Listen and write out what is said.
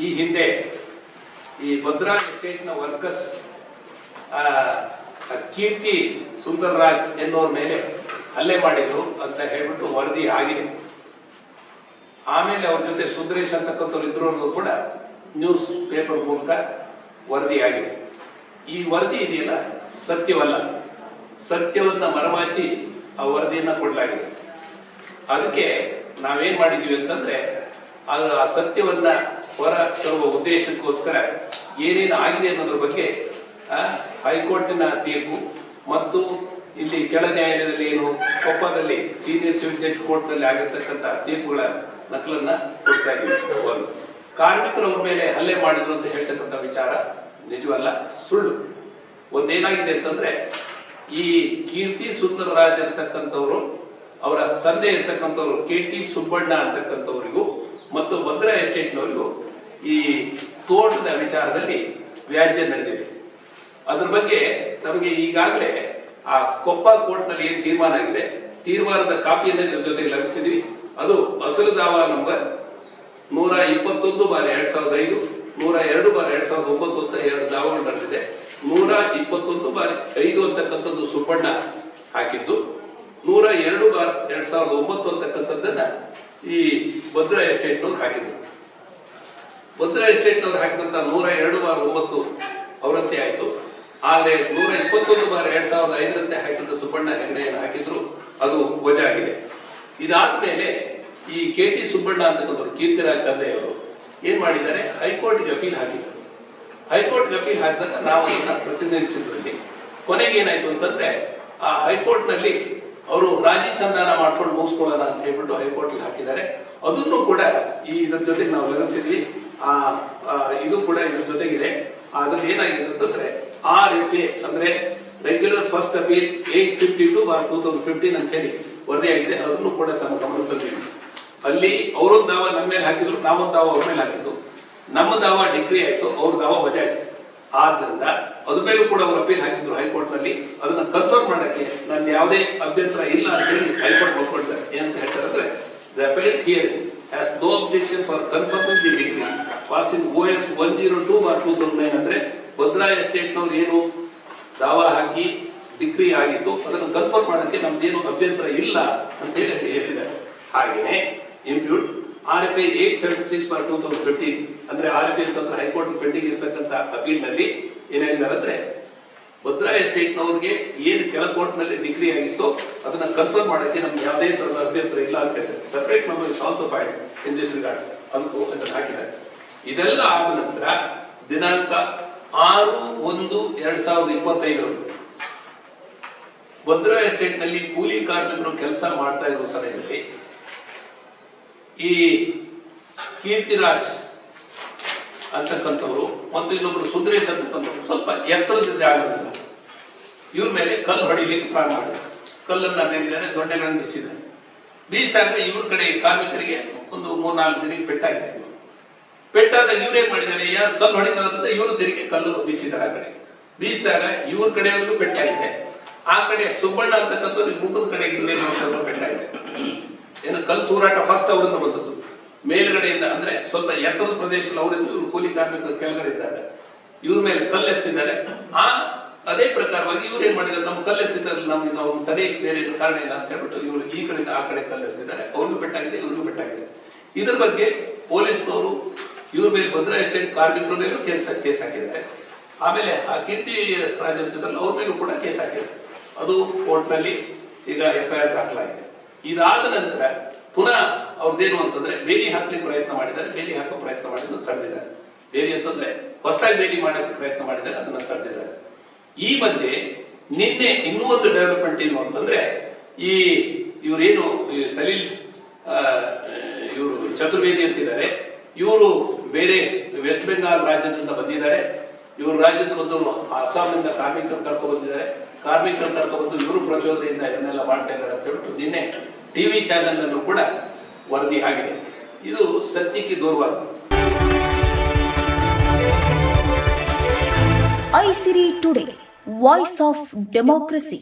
ಈ ಹಿಂದೆ ಈ ಭದ್ರಾ ಎಸ್ಟೇಟ್ನ ವರ್ಕರ್ಸ್ ಕೀರ್ತಿ ಸುಂದರರಾಜ್ ಎನ್ನುವ್ರ ಮೇಲೆ ಹಲ್ಲೆ ಮಾಡಿದ್ರು ಅಂತ ಹೇಳ್ಬಿಟ್ಟು ವರದಿ ಆಗಿದೆ. ಆಮೇಲೆ ಅವ್ರ ಜೊತೆ ಸುಂದರೇಶ್ ಅಂತಕ್ಕಂಥವ್ರು ಇದ್ರು ಅನ್ನೋದು ಕೂಡ ನ್ಯೂಸ್ ಪೇಪರ್ ಮೂಲಕ ವರದಿ ಆಗಿದೆ. ಈ ವರದಿ ಇದೆಯಲ್ಲ? ಸತ್ಯವಲ್ಲ. ಸತ್ಯವನ್ನ ಮರಮಾಚಿ ಆ ವರದಿಯನ್ನ ಕೊಡಲಾಗಿದೆ. ಅದಕ್ಕೆ ನಾವೇನ್ ಮಾಡಿದೀವಿ ಅಂತಂದ್ರೆ ಅದು ಆ ಸತ್ಯವನ್ನ ಹೊರ ತರುವ ಉದ್ದೇಶಕ್ಕೋಸ್ಕರ ಏನೇನು ಆಗಿದೆ ಅನ್ನೋದ್ರ ಬಗ್ಗೆ ಹೈಕೋರ್ಟ್ನ ತೀರ್ಪು ಮತ್ತು ಇಲ್ಲಿ ಕೆಳ ನ್ಯಾಯಾಲಯದಲ್ಲಿ ಏನು ಕೊಪ್ಪದಲ್ಲಿ ಸೀನಿಯರ್ ಸಿವಿಲ್ ಜಡ್ಜ್ ಕೋರ್ಟ್ನಲ್ಲಿ ಆಗಿರ್ತಕ್ಕಂಥ ತೀರ್ಪುಗಳ ನಕಲನ್ನ ಕೊಡ್ತಾ ಇದ್ದೀವಿ. ಕಾರ್ಮಿಕರು ಮೇಲೆ ಹಲ್ಲೆ ಮಾಡಿದ್ರು ಅಂತ ಹೇಳ್ತಕ್ಕಂಥ ವಿಚಾರ ನಿಜವಲ್ಲ, ಸುಳ್ಳು. ಒಂದೇನಾಗಿದೆ ಅಂತಂದ್ರೆ, ಈ ಕೀರ್ತಿ ಸುಂದರರಾಜ್ ಅಂತಕ್ಕಂಥವ್ರು, ಅವರ ತಂದೆ ಇರ್ತಕ್ಕಂಥವ್ರು ಕೆ ಟಿ ಸುಬ್ಬಣ್ಣ ಅಂತಕ್ಕಂಥವ್ರಿಗೂ ಮತ್ತು ಭದ್ರಾ ಎಸ್ಟೇಟ್ನವರಿಗೂ ಈ ತೋಟದ ವಿಚಾರದಲ್ಲಿ ವ್ಯಾಜ್ಯ ನಡೆದಿದೆ. ಅದ್ರ ಬಗ್ಗೆ ನಮಗೆ ಈಗಾಗಲೇ ಆ ಕೊಪ್ಪ ಕೋರ್ಟ್ನಲ್ಲಿ ಏನು ತೀರ್ಮಾನ ಆಗಿದೆ, ತೀರ್ಮಾನದ ಕಾಪಿಯನ್ನ ಇದ್ರ ಜೊತೆಗೆ ಲಭಿಸಿದ್ವಿ. ಅದು ಅಸಲು ದಾವಾ ನಂಬರ್ ನೂರ ಇಪ್ಪತ್ತೊಂದು ಬಾರಿ ಎರಡ್ ಸಾವಿರದ ಐದು, ನೂರ ಎರಡು ಬಾರಿ ಎರಡ್ ಸಾವಿರದ ಒಂಬತ್ತು ಅಂತ ಎರಡು ದಾವಗಳು ನಡೆದಿದೆ. ನೂರ ಇಪ್ಪತ್ತೊಂದು ಬಾರಿ ಐದು ಅಂತಕ್ಕಂಥದ್ದು ಸುಬ್ಬಣ್ಣ ಹಾಕಿದ್ದು. ನೂರ ಎರಡು ಬಾರ್ ಎರಡ್ ಸಾವಿರದ ಒಂಬತ್ತು ಅಂತಕ್ಕಂಥದ್ದನ್ನ ಈ ಭದ್ರಾ ಎಸ್ಟೇಟ್ನವ್ರು ಹಾಕಿದ್ರು. ಭದ್ರಾ ಎಸ್ಟೇಟ್ನವ್ರು ಹಾಕಿದಂತ ನೂರ ಎರಡು ಬಾರ್ ಒಂಬತ್ತು ಅವರಂತೆ ಆಯ್ತು. ಆದ್ರೆ ನೂರ ಇಪ್ಪತ್ತೊಂದು ಬಾರ್ ಎರಡ್ ಸಾವಿರದ ಐದರಂತೆ ಹಾಕಿದ್ರು ಸುಬ್ಬಣ್ಣ ಹೆಗಡೆಯನ್ನು ಹಾಕಿದ್ರು. ಅದು ವಜಾ ಆಗಿದೆ. ಇದಾದ್ಮೇಲೆ ಈ ಕೆ ಟಿ ಸುಬ್ಬಣ್ಣ ಅಂತಕ್ಕಂಥವ್ರು ಕೀರ್ತಿರಾಜ್ ತಂದೆಯವರು ಏನ್ ಮಾಡಿದ್ದಾರೆ? ಹೈಕೋರ್ಟ್ಗೆ ಅಪೀಲ್ ಹಾಕಿದ್ರು. ಹೈಕೋರ್ಟ್ಗೆ ಅಪೀಲ್ ಹಾಕಿದಾಗ ನಾವು ಅದನ್ನ ಪ್ರತಿನಿಧಿಸಿದ್ರಲ್ಲಿ ಕೊನೆಗೆ ಏನಾಯ್ತು ಅಂತಂದ್ರೆ ಆ ಹೈಕೋರ್ಟ್ನಲ್ಲಿ ಅವರು ರಾಜಿ ಸಂಧಾನ ಮಾಡ್ಕೊಂಡು ಮುಗಿಸ್ಕೊಳ್ಳೋಣ ಅಂತ ಹೇಳ್ಬಿಟ್ಟು ಹೈಕೋರ್ಟ್ ಹಾಕಿದ್ದಾರೆ. ಅದನ್ನು ಕೂಡ ಈ ಇದ್ರ ಜೊತೆಗೆ ನಾವು ಗಮನಿಸಿದ್ವಿ ಆ ಆ, ಇದು ಕೂಡ ಇದ್ರ ಜೊತೆಗಿದೆ. ಅದನ್ನ ಏನಾಗಿದೆ ಅಂತಂದ್ರೆ ಆರ್ ಎಫ್ ಎ ಅಂದ್ರೆ regular first appeal eight fifty two bar two thousand fifteen ಅಂತ ಹೇಳಿ ವರದಿಯಾಗಿದೆ. ಅದನ್ನು ಕೂಡ ತಮ್ಮ ಗಮನದಲ್ಲಿ ಅಲ್ಲಿ ಅವರೊಂದು ದಾವ ನಮ್ಮ ಮೇಲೆ ಹಾಕಿದ್ರು ನಾವೊಂದು ದಾವ ಅವ್ರ ಮೇಲೆ ಹಾಕಿದ್ದು. ನಮ್ಮ ದಾವ ಡಿಗ್ರಿ ಆಯ್ತು ಅವ್ರ ದಾವ ವಜಾ ಆಯ್ತು. ಆದ್ರಿಂದ ಅದ್ರ ಮೇಲೂ ಕೂಡ ಅವರು ಅಪೀಲ್ ಹಾಕಿದ್ರು ಹೈಕೋರ್ಟ್ನಲ್ಲಿ ಅದನ್ನ ಕನ್ಫರ್ಮ್ ಮಾಡಕ್ಕೆ ನಾನು ಯಾವುದೇ ಅಭ್ಯಂತರ ಇಲ್ಲ ಅಂತ ಹೇಳಿ ಹೈಕೋರ್ಟ್ ಒಪ್ಕೊಳ್ತಾರೆ ಏನಂತ ಹೇಳ್ತಾರೆ ಅಂದ್ರೆ the here has no objection for confirming the degree in O S one zero two bar two thousand nine ಅಂದ್ರೆ ಭದ್ರಾ ಎಸ್ಟೇಟ್ನವ್ರು ಏನು ದಾವಾ ಹಾಕಿ ಡಿಗ್ರಿ ಆಗಿತ್ತು ಅದನ್ನು ಕನ್ಫರ್ಮ್ ಮಾಡೋಕ್ಕೆ ನಮ್ದೇನು ಅಭ್ಯಂತರ ಇಲ್ಲ ಅಂತ ಹೇಳಿ ಹೇಳಿದ್ದಾರೆ. ಹಾಗೆಯೇ impute R F I eight seventy six bar two thousand fifteen ಅಂದ್ರೆ ಆರ್ ಐ ಅಂತಂದ್ರೆ ಹೈಕೋರ್ಟ್ ಪೆಂಡಿಂಗ್ ಇರ್ತಕ್ಕಂಥ ಅಪೀಲ್ನಲ್ಲಿ ಏನ್ ಹೇಳಿದ್ದಾರೆ ಅಂದ್ರೆ ಭದ್ರಾ ಎಸ್ಟೇಟ್ನವ್ರಿಗೆ ಏನು ಕೆಳ ಕೋರ್ಟ್ನಲ್ಲಿ ಡಿಗ್ರಿ ಆಗಿತ್ತು ಅದನ್ನ ಕನ್ಫರ್ಮ್ ಮಾಡಕ್ಕೆ ನಮ್ಗೆ ಯಾವುದೇ ತರದ ಅಭ್ಯಂತರ ಇಲ್ಲ ಅಂತ ಹೇಳ್ತಾರೆ separate number is also filed in this regard ಅದಕ್ಕೂ ಅಂತ ಹಾಕಿದ್ದಾರೆ. ಇದೆಲ್ಲ ಆದ ನಂತರ ದಿನಾಂಕ ಆರು ಒಂದು ಎರಡ್ ಸಾವಿರದ ಇಪ್ಪತ್ತೈದರಂದು ಭದ್ರಾ ಎಸ್ಟೇಟ್ನಲ್ಲಿ ಕೂಲಿ ಕಾರ್ಮಿಕರು ಕೆಲಸ ಮಾಡ್ತಾ ಇರುವ ಸಮಯದಲ್ಲಿ ಈ ಕೀರ್ತಿರಾಜ್ ಅಂತಕ್ಕಂಥವ್ರು ಮತ್ತು ಇನ್ನೊಬ್ರು ಸುಂದರೇಶ್ ಅಂತಕ್ಕಂಥವ್ರು ಸ್ವಲ್ಪ ಎತ್ತರದ ಆಗಿರ್ತಾರೆ ಇವ್ರ ಮೇಲೆ ಕಲ್ಲು ಹೊಡಿಲಿಕ್ಕೆ ಪ್ರಾರಂಭ ಮಾಡಿದ್ರು. ಕಲ್ಲನ್ನ ನೀಡಿದ್ದಾರೆ ದೊಣ್ಣೆಗಳನ್ನು ಬೀಸಿದ್ದಾರೆ. ಬೀಸಿದಾಗ ಇವ್ರ ಕಡೆ ಕಾರ್ಮಿಕರಿಗೆ ಒಂದು ಮೂರ್ನಾಲ್ಕು ದಿನಕ್ಕೆ ಪೆಟ್ಟಾಗಿದೆ. ಪೆಟ್ಟಾದ ಇವ್ರೇನ್ ಮಾಡಿದ್ದಾರೆ, ಯಾರು ಕಲ್ಲು ಹೊಡಿತಾರೆ ಇವರು ತಿರುಗಿ ಕಲ್ಲು ಬೀಸಿದ್ದಾರೆ ಆ ಕಡೆ. ಬೀಸಿದಾಗ ಇವ್ರ ಕಡೆಯವ್ರಿಗೂ ಪೆಟ್ಟಾಗಿದೆ. ಆ ಕಡೆ ಸುಬ್ಬಣ್ಣ ಅಂತಕ್ಕಂಥವ್ರು ಮುಖದ ಕಡೆ ಇಲ್ಲೇ ಪೆಟ್ಟಾಗಿದೆ. ಏನು ಕಲ್ಲು ತೂರಾಟ ಫಸ್ಟ್ ಅವರಿಂದ ಬಂದದ್ದು. ಮೇಲ್ಗಡೆಯಿಂದ ಅಂದ್ರೆ ಸ್ವಲ್ಪ ಎತ್ತರದ ಪ್ರದೇಶದಲ್ಲಿ ಅವರಿಂದ ಇವರು ಕೂಲಿ ಕಾರ್ಮಿಕರು ಕೆಳಗಡೆ ಇದ್ದಾಗ ಇವ್ರ ಮೇಲೆ ಕಲ್ಲು ಎಸೆದಿದ್ದಾರೆ ಆ ಅದೇ ಪ್ರಕಾರವಾಗಿ ಇವ್ರು ಏನ್ ಮಾಡಿದ್ದಾರೆ, ನಮ್ಮ ಕಲ್ಲೆಸ್ತಿದ್ದಾರೆ ನಮ್ಗೆ ನಾವು ತಡೆ ಬೇರೆ ಕಾರಣ ಇಲ್ಲ ಅಂತ ಹೇಳ್ಬಿಟ್ಟು ಇವರು ಈ ಕಡೆಯಿಂದ ಆ ಕಡೆ ಕಲ್ಲು ಎಸೆದಿದ್ದಾರೆ ಅವ್ರಿಗೂ ಪೆಟ್ಟಾಗಿದೆ ಇವ್ರಿಗೂ ಪೆಟ್ಟಾಗಿದೆ ಇದ್ರ ಬಗ್ಗೆ ಪೊಲೀಸ್ನವರು ಇವ್ರ ಮೇಲೆ ಭದ್ರಾ ಎಸ್ಟೇಟ್ ಕಾರ್ಮಿಕರ ಮೇಲೂ ಕೇಸ್ ಕೇಸ್ ಹಾಕಿದ್ದಾರೆ. ಆಮೇಲೆ ಆ ಕೀರ್ತಿ ರಾಜ್ಯದಲ್ಲಿ ಅವ್ರ ಮೇಲೂ ಕೂಡ ಕೇಸ್ ಹಾಕಿದ್ದಾರೆ. ಅದು ಕೋರ್ಟ್ನಲ್ಲಿ ಈಗ ಎಫ್ ದಾಖಲಾಗಿದೆ. ಇದಾದ ನಂತರ ಪುನಃ ಅವ್ರದ್ದೇನು ಅಂತಂದ್ರೆ ಬೇಲಿ ಹಾಕ್ಲಿಕ್ಕೆ ಪ್ರಯತ್ನ ಮಾಡಿದ್ದಾರೆ, ಬೇಲಿ ಹಾಕೋ ಪ್ರಯತ್ನ ಮಾಡಿದ್ರು ತಡೆದಿದ್ದಾರೆ. ಬೇಲಿ ಅಂತಂದ್ರೆ ಹೊಸದಾಗಿ ಬೇಲಿ ಮಾಡೋಕ್ಕೆ ಪ್ರಯತ್ನ ಮಾಡಿದ್ದಾರೆ, ಅದನ್ನ ತಡೆದಿದ್ದಾರೆ. ಈ ಮಧ್ಯೆ ನಿನ್ನೆ ಇನ್ನೂ ಒಂದು ಡೆವಲಪ್ಮೆಂಟ್ ಏನು ಅಂತಂದ್ರೆ ಈ ಇವರೇನು ಸಲೀಲ್ ಇವರು ಚತುರ್ವೇದಿ ಅಂತಿದ್ದಾರೆ. ಇವರು ಬೇರೆ ವೆಸ್ಟ್ ಬೆಂಗಾಲ್ ರಾಜ್ಯದಿಂದ ಬಂದಿದ್ದಾರೆ. ಇವರು ರಾಜ್ಯದ ಬಂದು ಅಸ್ಸಾಂನಿಂದ ಕಾರ್ಮಿಕರು ಕರ್ಕೊ ಬಂದಿದ್ದಾರೆ ಕಾರ್ಮಿಕರು ಕರ್ಕೊಂಡು ಬಂದು ಇವರು ಪ್ರಚೋದನೆಯಿಂದ ಇದನ್ನೆಲ್ಲ ಮಾಡ್ತಾ ಇದ್ದಾರೆ ಅಂತ ಹೇಳ್ಬಿಟ್ಟು ನಿನ್ನೆ ಟಿವಿ ಚಾನೆಲ್ ನಲ್ಲೂ ಕೂಡ ವರದಿ ಆಗಿದೆ. ಇದು ಸತ್ಯಕ್ಕೆ ದೂರವಾದ. Aisiri today voice of democracy.